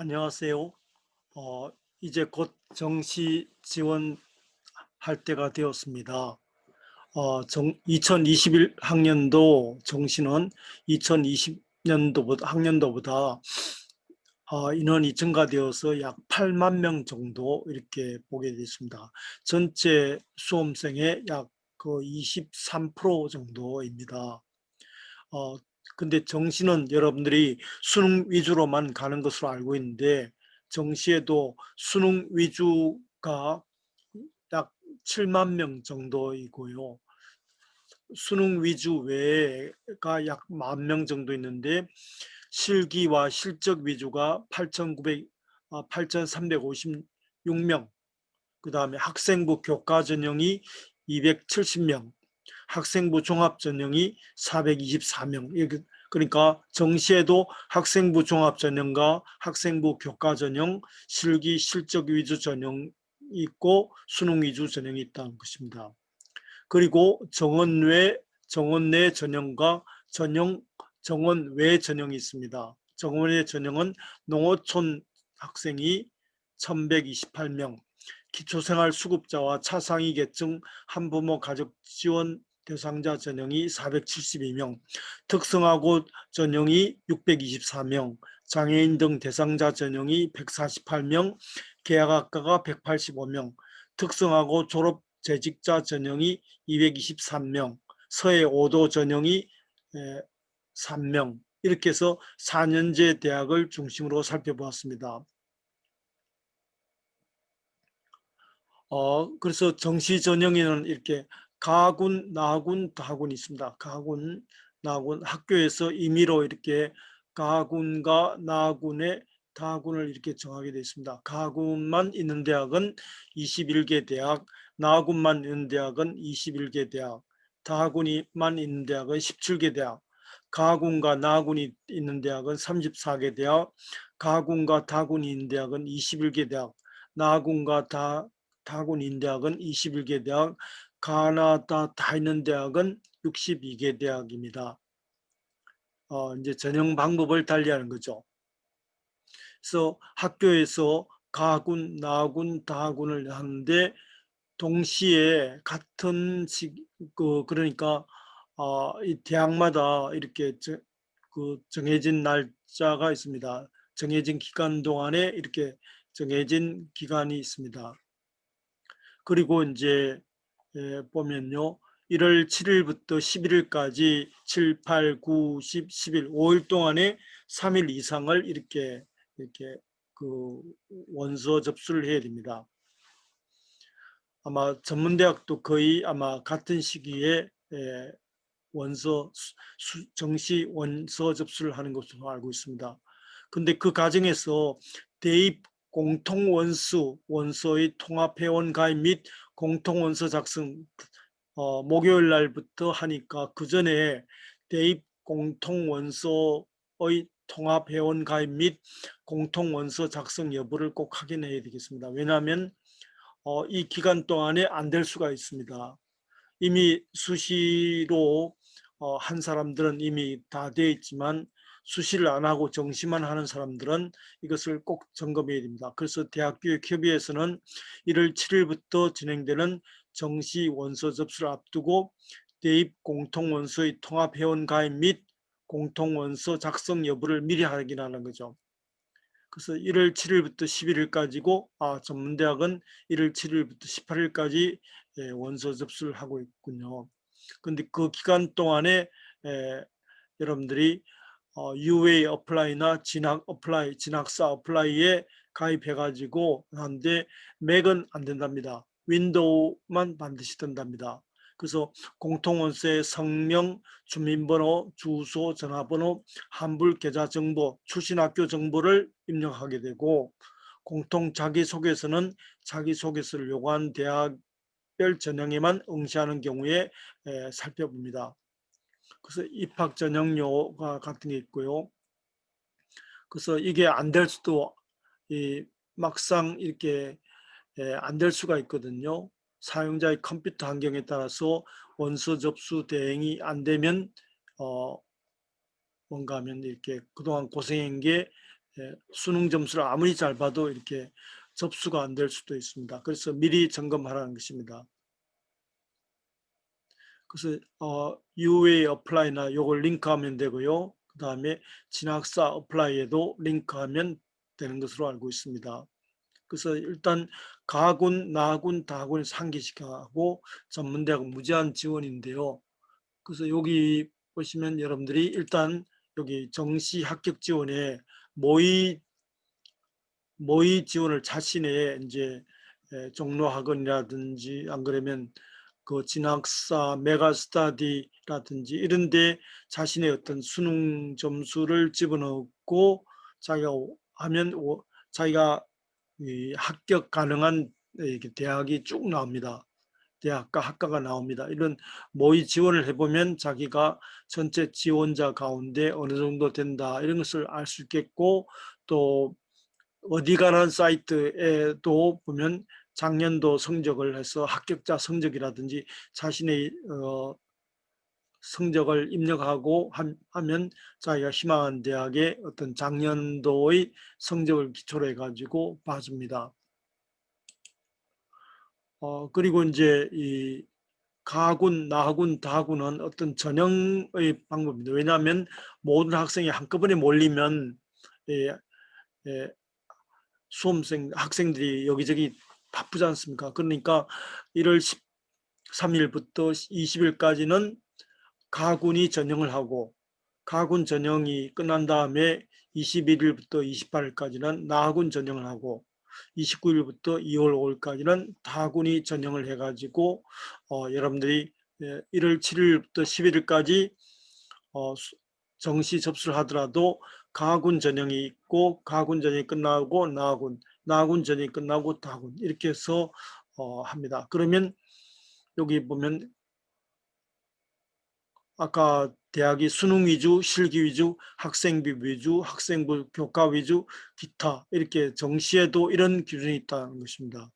안녕하세요. 어, 이제 곧 정시 지원할 때가 되었습니다. 어, 정, 2021 학년도 정시는 2020년도보다 학년도보다 어, 인원이 증가되어서 약 8만 명 정도 이렇게 보게 됐습니다. 전체 수험생의 약 그 23% 정도입니다. 어, 근데 정시는 여러분들이 수능 위주로만 가는 것으로 알고 있는데 정시에도 수능 위주가 약 7만 명 정도이고요. 수능 위주 외가 약 만 명 정도 있는데 실기와 실적 위주가 8,900, 8,356명. 그 다음에 학생부 교과 전형이 270명, 학생부 종합 전형이 424명. 그러니까 정시에도 학생부 종합 전형과 학생부 교과 전형, 실기 실적 위주 전형이 있고 수능 위주 전형이 있다는 것입니다. 그리고 정원 외 정원 내 전형과 전형 정원 외 전형이 있습니다. 정원 외 전형은 농어촌 학생이 1128명, 기초생활 수급자와 차상위 계층 한부모 가족 지원 대상자 전형이 472명, 특성화고 전형이 624명, 장애인 등 대상자 전형이 148명, 계약학과가 185명, 특성화고 졸업 재직자 전형이 223명, 서해 5도 전형이 3명 이렇게 해서 4년제 대학을 중심으로 살펴보았습니다. 어, 그래서 정시 전형에는 이렇게 가군, 나군, 다군이 있습니다. 가군, 나군, 학교에서 임의로 이렇게 가군과 나군의 다군을 이렇게 정하게 되어 있습니다. 가군만 있는 대학은 21개 대학, 나군만 있는 대학은 21개 대학, 다군이만 있는 대학은 17개 대학, 가군과 나군이 있는 대학은 34개 대학, 가군과 다군이 있는 대학은 21개 대학, 나군과 다, 다군 있는 대학은 21개 대학, 가나다 다 있는 대학은 62개 대학입니다. 어, 이제 전형 방법을 달리하는 거죠. 그래서 학교에서 가군, 나군, 다군을 하는데 동시에 같은 시, 그 그러니까 어, 이 대학마다 이렇게 저, 그 정해진 날짜가 있습니다. 정해진 기간 동안에 이렇게 정해진 기간이 있습니다. 그리고 이제 예, 보면요. 1월 7일부터 11일까지 7, 8, 9, 10, 11, 5일 동안에 3일 이상을 이렇게 이렇게 그 원서 접수를 해야 됩니다. 아마 전문대학도 거의 아마 같은 시기에 예, 원서 수, 정시 원서 접수를 하는 것으로 알고 있습니다. 근데 그 과정에서 대입 공통 원수 원서의 통합 회원 가입 및 공통 원서 작성 어, 목요일 날부터 하니까 그 전에 대입 공통 원서의 통합 회원 가입 및 공통 원서 작성 여부를 꼭 확인해야 되겠습니다. 왜냐하면 어, 이 기간 동안에 안 될 수가 있습니다. 이미 수시로 어, 한 사람들은 이미 다 되어 있지만 수시를 안 하고 정시만 하는 사람들은 이것을 꼭 점검해야 됩니다. 그래서 대학교육협의회에서는 1월 7일부터 진행되는 정시 원서 접수를 앞두고 대입 공통원서의 통합회원 가입 및 공통원서 작성 여부를 미리 확인하는 거죠. 그래서 1월 7일부터 11일까지고 아 전문대학은 1월 7일부터 18일까지 예, 원서 접수를 하고 있군요. 근데 그 기간 동안에 에, 여러분들이 어, UA 어플라이나 진학 어플라이, 진학사 어플라이에 가입해 가지고 하는데 맥은 안 된답니다. 윈도우만 반드시 된답니다. 그래서 공통원서의 성명, 주민번호, 주소, 전화번호, 환불 계좌 정보, 출신학교 정보를 입력하게 되고 공통 자기소개서는 자기소개서를 요구한 대학별 전형에만 응시하는 경우에 에, 살펴봅니다. 그래서 입학 전형료가 같은 게 있고요. 그래서 이게 안 될 수도 이 막상 이렇게 안 될 수가 있거든요. 사용자의 컴퓨터 환경에 따라서 원서 접수 대행이 안 되면 어 뭔가 하면 이렇게 그동안 고생한 게 예, 수능 점수를 아무리 잘 봐도 이렇게 접수가 안 될 수도 있습니다. 그래서 미리 점검하라는 것입니다. 그래서 어, UA 어플라이나 요걸 링크하면 되고요. 그 다음에 진학사 어플라이에도 링크하면 되는 것으로 알고 있습니다. 그래서 일단 가군, 나군, 다군 상기시켜하고 전문대학 무제한 지원인데요. 그래서 여기 보시면 여러분들이 일단 여기 정시 합격 지원에 모의 모의 지원을 자신의 이제 에, 종로 학원이라든지 안 그러면 그 진학사 메가스타디라든지 이런데 자신의 어떤 수능 점수를 집어넣고 자기가 오- 하면 오- 자기가 이 합격 가능한 이렇게 대학이 쭉 나옵니다. 대학과 학과가 나옵니다. 이런 모의 지원을 해보면 자기가 전체 지원자 가운데 어느 정도 된다 이런 것을 알 수 있겠고 또 어디 가는 사이트에도 보면 작년도 성적을 해서 합격자 성적이라든지 자신의 어, 성적을 입력하고 함- 하면 자기가 희망한 대학의 어떤 작년도의 성적을 기초로 해가지고 봐줍니다. 어, 그리고 이제 이 가군, 나군, 다군은 어떤 전형의 방법입니다. 왜냐하면 모든 학생이 한꺼번에 몰리면 예, 예, 수험생, 학생들이 여기저기 바쁘지 않습니까? 그러니까 1월 13일부터 20일까지는 가군이 전형을 하고 가군 전형이 끝난 다음에 21일부터 28일까지는 나군 전형을 하고 29일부터 2월 5일까지는 다군이 전형을 해가지고 어, 여러분들이 예, 1월 7일부터 11일까지 어, 수- 정시 접수를 하더라도 가군 전형이 있고 가군 전형이 끝나고 나군, 나군 전형이 끝나고 다군 이렇게 해서 어, 합니다. 그러면 여기 보면 아까 대학이 수능 위주, 실기 위주, 학생비 위주, 학생부 교과 위주, 기타 이렇게 정시에도 이런 기준이 있다는 것입니다.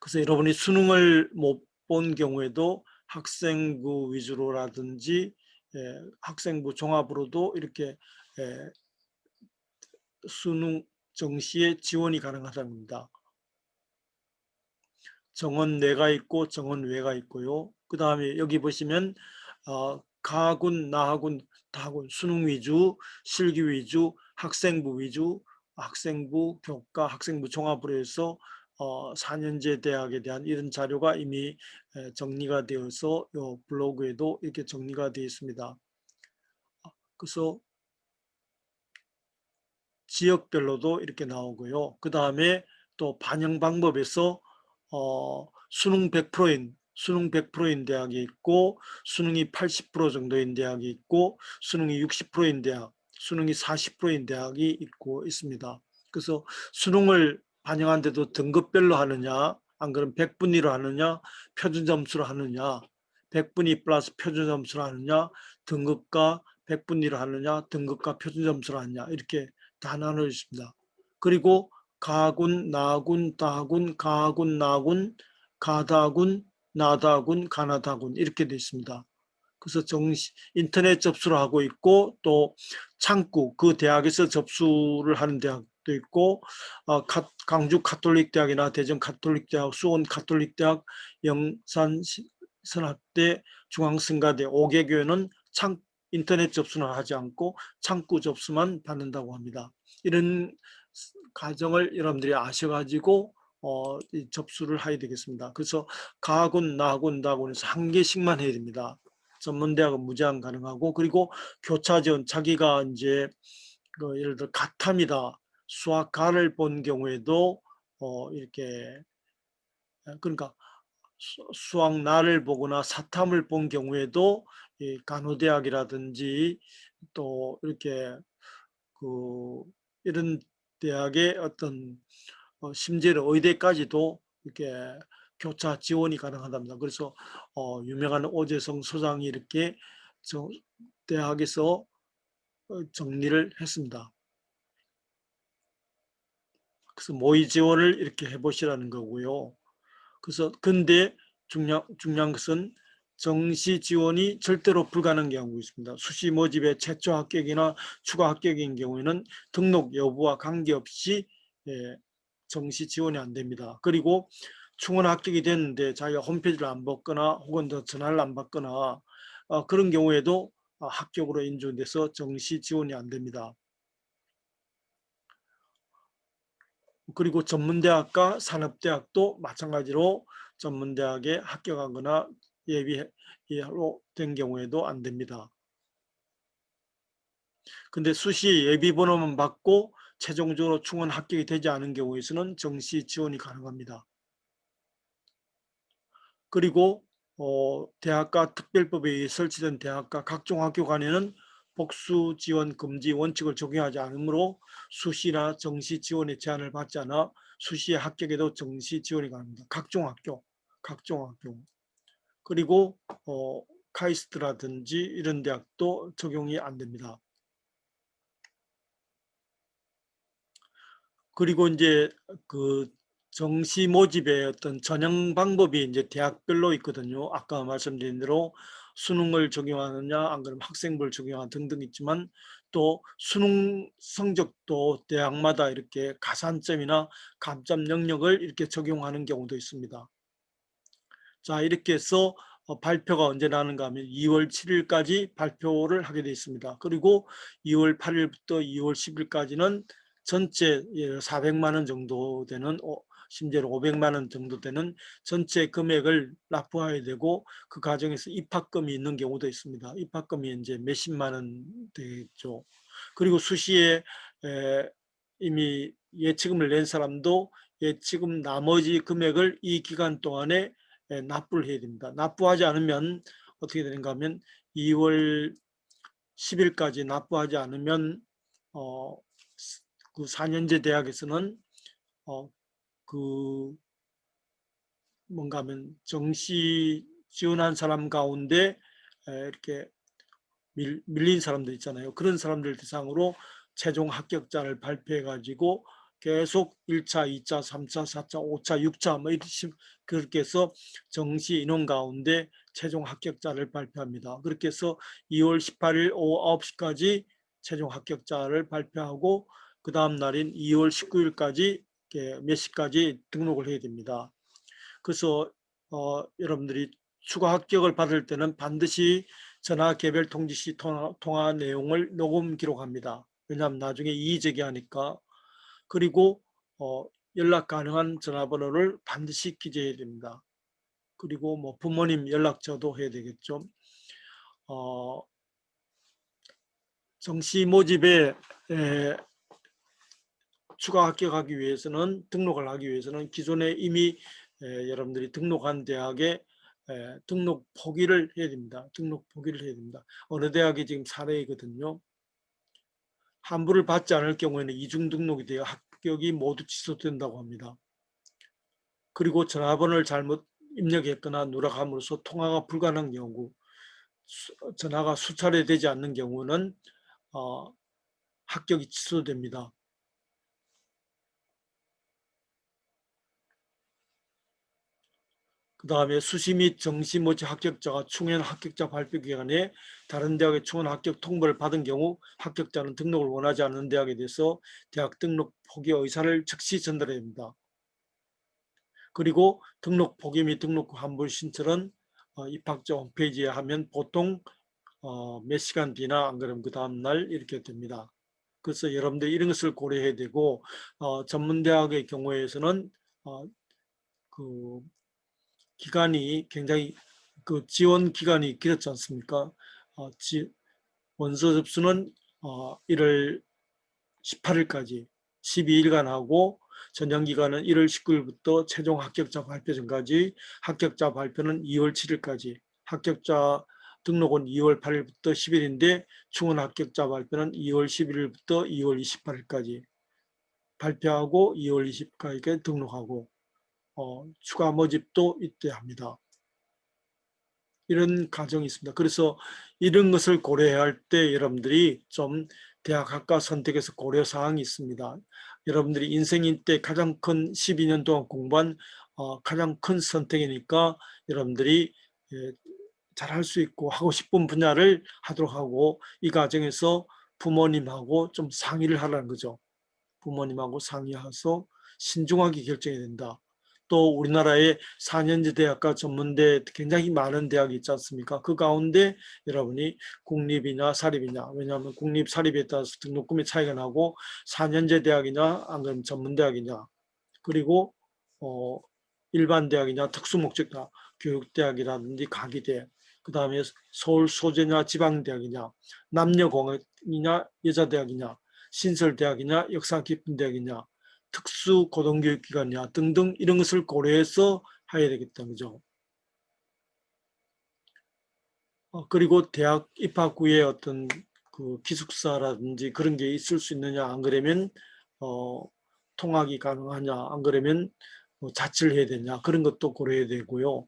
그래서 여러분이 수능을 못 본 경우에도 학생부 위주로라든지 예, 학생부 종합으로도 이렇게 예, 수능 정시에 지원이 가능하다는 겁니다. 정원 내가 있고 정원 외가 있고요. 그 다음에 여기 보시면 어, 가군, 나군, 다군, 수능 위주, 실기 위주, 학생부 위주, 학생부 교과, 학생부 종합으로 해서 어, 4년제 대학에 대한 이런 자료가 이미 에, 정리가 되어서 요 블로그에도 이렇게 정리가 되어 있습니다. 그래서 지역별로도 이렇게 나오고요. 그 다음에 또 반영 방법에서 어, 수능 100%인 수능 100%인 대학이 있고 수능이 80% 정도인 대학이 있고 수능이 60%인 대학, 수능이 40%인 대학이 있고 있습니다. 그래서 수능을 반영한데도 등급별로 하느냐, 안 그러면 100분위로 하느냐, 표준 점수로 하느냐, 100분위 플러스 표준 점수로 하느냐, 등급과 100분위로 하느냐, 등급과 표준 점수로 하느냐 이렇게 다 나눠 있습니다. 그리고 가군, 나군, 다군, 가군, 나군, 가다군, 나다군, 가나다군 이렇게 되어 있습니다. 그래서 정시 인터넷 접수를 하고 있고 또 창구 그 대학에서 접수를 하는 대학도 있고 어, 카, 강주 카톨릭 대학이나 대전 카톨릭 대학, 수원 카톨릭 대학, 영산 시- 선학대, 중앙성가대, 5개 교회는 창 인터넷 접수는 하지 않고 창구 접수만 받는다고 합니다. 이런 과정을 여러분들이 아셔가지고 어, 이 접수를 해야 되겠습니다. 그래서 가군, 나군, 다군에서 한 개씩만 해야 됩니다. 전문대학은 무제한 가능하고 그리고 교차 지원 자기가 이제 그 예를 들어 가탐이다 수학가를 본 경우에도 어, 이렇게 그러니까 수- 수학 날을 보거나 사탐을 본 경우에도 이 간호대학이라든지 또 이렇게 그 이런 대학의 어떤 어, 심지어 의대까지도 이렇게 교차 지원이 가능하답니다. 그래서 어, 유명한 오재성 소장이 이렇게 저, 대학에서 어, 정리를 했습니다. 그래서 모의 지원을 이렇게 해보시라는 거고요. 그래서 근데 중요한 것은 정시 지원이 절대로 불가능한 경우가 있습니다. 수시 모집의 최초 합격이나 추가 합격인 경우에는 등록 여부와 관계없이 예, 정시 지원이 안 됩니다. 그리고 충원 합격이 됐는데 자기가 홈페이지를 안 받거나 혹은 더 전화를 안 받거나 어, 그런 경우에도 어, 합격으로 인정돼서 정시 지원이 안 됩니다. 그리고 전문대학과 산업대학도 마찬가지로 전문대학에 합격하거나 예비로 된 경우에도 안 됩니다. 근데 수시 예비 번호만 받고 최종적으로 충원 합격이 되지 않은 경우에서는 정시 지원이 가능합니다. 그리고 어, 대학과 특별법에 의해 설치된 대학과 각종 학교 간에는 복수 지원 금지 원칙을 적용하지 않으므로 수시나 정시 지원의 제한을 받지 않아 수시 합격에도 정시 지원이 가능합니다. 각종 학교, 각종 학교. 그리고 어, 카이스트라든지 이런 대학도 적용이 안 됩니다. 그리고 이제 그 정시 모집의 어떤 전형 방법이 이제 대학별로 있거든요. 아까 말씀드린 대로 수능을 적용하느냐, 안 그러면 학생부를 적용하는 등등 있지만 또 수능 성적도 대학마다 이렇게 가산점이나 감점 영역을 이렇게 적용하는 경우도 있습니다. 자, 이렇게 해서 어, 발표가 언제 나는가 하면 2월 7일까지 발표를 하게 되어 있습니다. 그리고 2월 8일부터 2월 10일까지는 전체 400만 원 정도 되는 어, 심지어는 500만 원 정도 되는 전체 금액을 납부해야 되고 그 과정에서 입학금이 있는 경우도 있습니다. 입학금이 이제 몇십만 원 되겠죠. 그리고 수시에 에, 이미 예치금을 낸 사람도 예치금 나머지 금액을 이 기간 동안에 에, 납부를 해야 됩니다. 납부하지 않으면 어떻게 되는가 하면 2월 10일까지 납부하지 않으면 어, 그 4년제 대학에서는 어, 그 뭔가 하면 정시 지원한 사람 가운데 이렇게 밀, 밀린 사람들 있잖아요. 그런 사람들 대상으로 최종 합격자를 발표해 가지고 계속 1차, 2차, 3차, 4차, 5차, 6차 뭐 이렇게 그렇게 해서 정시 인원 가운데 최종 합격자를 발표합니다. 그렇게 해서 2월 18일 오후 9시까지 최종 합격자를 발표하고 그 다음 날인 2월 19일까지 몇 시까지 등록을 해야 됩니다. 그래서 어, 여러분들이 추가 합격을 받을 때는 반드시 전화 개별 통지 시 통화, 통화 내용을 녹음 기록합니다. 왜냐하면 나중에 이의 제기하니까 그리고 어, 연락 가능한 전화번호를 반드시 기재해야 됩니다. 그리고 뭐 부모님 연락처도 해야 되겠죠. 어, 정시 모집에 에, 추가 합격하기 위해서는 등록을 하기 위해서는 기존에 이미 에, 여러분들이 등록한 대학에 에, 등록 포기를 해야 됩니다. 등록 포기를 해야 됩니다. 어느 대학이 지금 사례이거든요. 환불을 받지 않을 경우에는 이중 등록이 되어 합격이 모두 취소된다고 합니다. 그리고 전화번호를 잘못 입력했거나 누락함으로써 통화가 불가능한 경우 전화가 수차례 되지 않는 경우는 어, 합격이 취소됩니다. 그 다음에 수시 및 정시 모집 합격자가 충원 합격자 발표 기간에 다른 대학의 충원 합격 통보를 받은 경우 합격자는 등록을 원하지 않는 대학에 대해서 대학 등록 포기 의사를 즉시 전달해야 됩니다. 그리고 등록 포기 및 등록 환불 신청은 어, 입학자 홈페이지에 하면 보통 어, 몇 시간 뒤나 안 그러면 그 다음날 이렇게 됩니다. 그래서 여러분들 이런 것을 고려해야 되고 어, 전문대학의 경우에서는 어, 그 기간이 굉장히 그 지원 기간이 길었지 않습니까? 어, 지, 원서 접수는 어, 1월 18일까지 12일간 하고 전형 기간은 1월 19일부터 최종 합격자 발표 전까지 합격자 발표는 2월 7일까지 합격자 등록은 2월 8일부터 10일인데 충원 합격자 발표는 2월 11일부터 2월 28일까지 발표하고 2월 20일까지 등록하고 어, 추가 모집도 있대 합니다. 이런 과정이 있습니다. 그래서 이런 것을 고려해야 할 때 여러분들이 좀 대학 학과 선택에서 고려 사항이 있습니다. 여러분들이 인생인 때 가장 큰 12년 동안 공부한 어, 가장 큰 선택이니까 여러분들이 예, 잘할 수 있고 하고 싶은 분야를 하도록 하고 이 과정에서 부모님하고 좀 상의를 하라는 거죠. 부모님하고 상의해서 신중하게 결정해야 된다. 또 우리나라에 4년제 대학과 전문대 굉장히 많은 대학이 있지 않습니까? 그 가운데 여러분이 국립이냐 사립이냐 왜냐하면 국립 사립에 따라서 등록금의 차이가 나고 4년제 대학이냐 안 그러면 전문대학이냐 그리고 어 일반 대학이냐 특수 목적대 교육대학이라든지 가기대 그 다음에 서울 소재냐 지방대학이냐 남녀공학이냐 여자대학이냐 신설대학이냐 역사 깊은 대학이냐 특수 고등교육기관이냐 등등 이런 것을 고려해서 해야 되겠다는 거죠. 어, 그리고 대학 입학 후에 어떤 그 기숙사라든지 그런 게 있을 수 있느냐? 안 그러면 어, 통학이 가능하냐? 안 그러면 뭐 자취를 해야 되냐? 그런 것도 고려해야 되고요.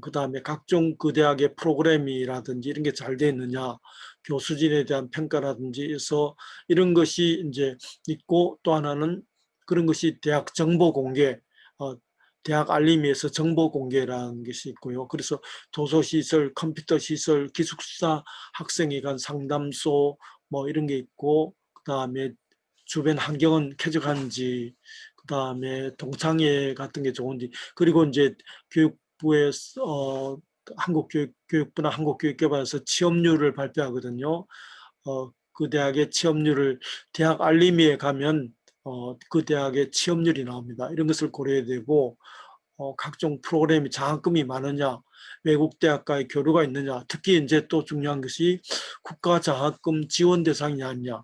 그 다음에 각종 그 대학의 프로그램이라든지 이런 게잘 되어 있느냐? 교수진에 대한 평가라든지 해서 이런 것이 이제 있고 또 하나는 그런 것이 대학 정보 공개 어, 대학 알림에서 정보 공개라는 것이 있고요. 그래서 도서시설, 컴퓨터시설, 기숙사, 학생회관 상담소 뭐 이런 게 있고 그 다음에 주변 환경은 쾌적한지 그 다음에 동창회 같은 게 좋은지 그리고 이제 교육부의 어, 한국교육부나 한국교육개발에서 취업률을 발표하거든요. 어, 그 대학의 취업률을 대학 알림이에 가면 어, 그 대학의 취업률이 나옵니다. 이런 것을 고려해야 되고 어, 각종 프로그램이 장학금이 많으냐 외국 대학과의 교류가 있느냐 특히 이제 또 중요한 것이 국가 장학금 지원 대상이 아니냐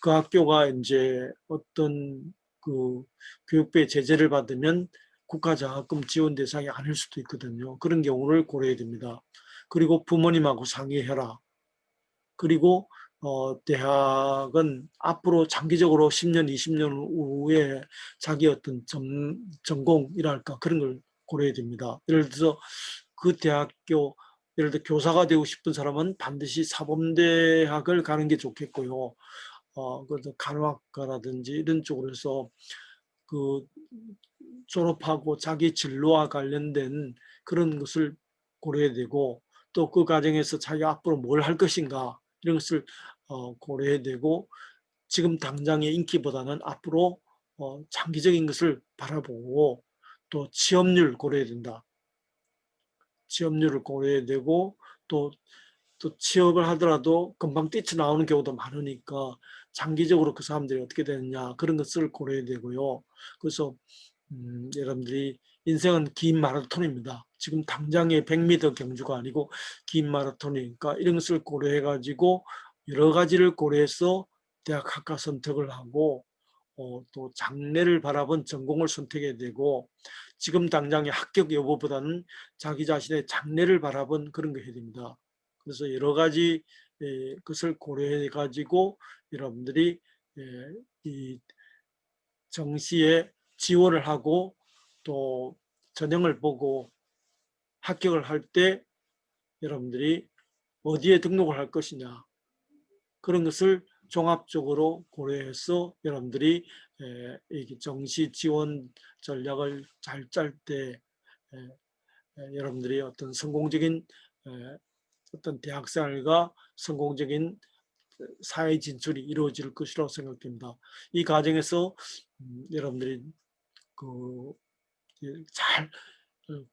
그 학교가 이제 어떤 그 교육부의 제재를 받으면 국가 장학금 지원 대상이 아닐 수도 있거든요. 그런 경우를 고려해야 됩니다. 그리고 부모님하고 상의해라. 그리고 어, 대학은 앞으로 장기적으로 10년, 20년 후에 자기 어떤 전, 전공이랄까 그런 걸 고려해야 됩니다. 예를 들어서 그 대학교, 예를 들어 교사가 되고 싶은 사람은 반드시 사범대학을 가는 게 좋겠고요. 어, 그래서 간호학과라든지 이런 쪽으로 해서 그 졸업하고 자기 진로와 관련된 그런 것을 고려해야 되고 또 그 과정에서 자기 앞으로 뭘 할 것인가 이런 것을 어, 고려해야 되고 지금 당장의 인기보다는 앞으로 어, 장기적인 것을 바라보고 또 취업률 고려해야 된다. 취업률을 고려해야 되고 또, 또 취업을 하더라도 금방 뛰쳐나오는 경우도 많으니까 장기적으로 그 사람들이 어떻게 되느냐 그런 것을 고려해야 되고요. 그래서 음, 여러분들이 인생은 긴 마라톤입니다. 지금 당장의 100m 경주가 아니고 긴 마라톤이니까 이런 것을 고려해 가지고 여러 가지를 고려해서 대학 학과 선택을 하고 어, 또 장래를 바라본 전공을 선택해야 되고 지금 당장의 합격 여부보다는 자기 자신의 장래를 바라본 그런 거 해야 됩니다. 그래서 여러 가지 에, 것을 고려해 가지고 여러분들이 에, 이 정시에 지원을 하고 또 전형을 보고 합격을 할 때 여러분들이 어디에 등록을 할 것이냐 그런 것을 종합적으로 고려해서 여러분들이 정시 지원 전략을 잘 짤 때 여러분들이 어떤 성공적인 어떤 대학생활과 성공적인 사회 진출이 이루어질 것이라고 생각됩니다. 이 과정에서 음, 여러분들이 그잘 어,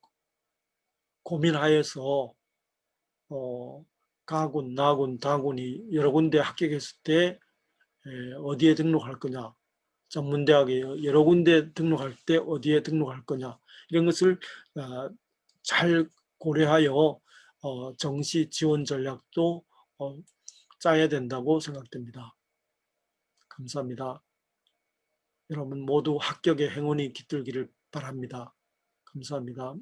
고민하여서 어, 가군, 나군, 다군이 여러 군데 합격했을 때 어디에 등록할 거냐 전문대학에 여러 군데 등록할 때 어디에 등록할 거냐 이런 것을 아, 잘 고려하여 어, 정시 지원 전략도 어, 짜야 된다고 생각됩니다. 감사합니다. 여러분 모두 합격의 행운이 깃들기를 바랍니다. 감사합니다.